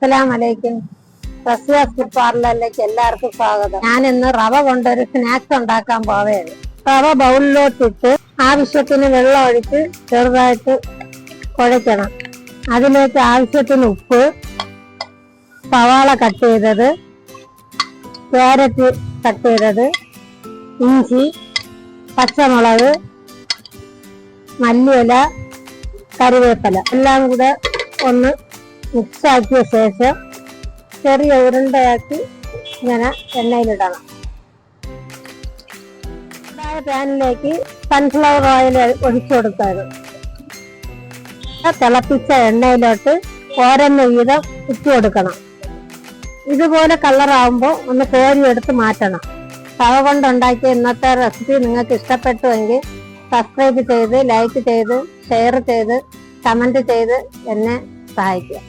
അസ്സലാം ഫുഡ് പാർലറിലേക്ക് എല്ലാവർക്കും സ്വാഗതം. ഞാൻ ഇന്ന് റവ കൊണ്ടൊരു സ്നാക്സ് ഉണ്ടാക്കാൻ പോവുകയാണ്. റവ ബൗളിലോട്ടിട്ട് ആവശ്യത്തിന് വെള്ളം ഒഴിച്ച് ചെറുതായിട്ട് കുഴയ്ക്കണം. അതിലേക്ക് ആവശ്യത്തിന് ഉപ്പ് സവാള കട്ട് ചെയ്തത് ക്യാരറ്റ് കട്ട് ചെയ്തത് ഇഞ്ചി പച്ചമുളക് മല്ലിയില കറിവേപ്പില. എല്ലാം കൂടെ ഒന്ന് മിക്സ് ആക്കിയ ശേഷം ചെറിയ ഉരുണ്ടയാക്കി ഇങ്ങനെ എണ്ണയിലിടണം. പാനിലേക്ക് സൺഫ്ലവർ ഓയിൽ ഒഴിച്ചു കൊടുക്കാറ് തിളപ്പിച്ച എണ്ണയിലോട്ട് ഓരോന്ന് വീതം ഇട്ട് കൊടുക്കണം. ഇതുപോലെ കളറാവുമ്പോൾ ഒന്ന് കോരി എടുത്ത് മാറ്റണം. തവ കൊണ്ടുണ്ടാക്കിയ ഇന്നത്തെ റെസിപ്പി നിങ്ങൾക്ക് ഇഷ്ടപ്പെട്ടുവെങ്കിൽ സബ്സ്ക്രൈബ് ചെയ്ത് ലൈക്ക് ചെയ്ത് ഷെയർ ചെയ്ത് കമന്റ് ചെയ്ത് എന്നെ സഹായിക്കുക.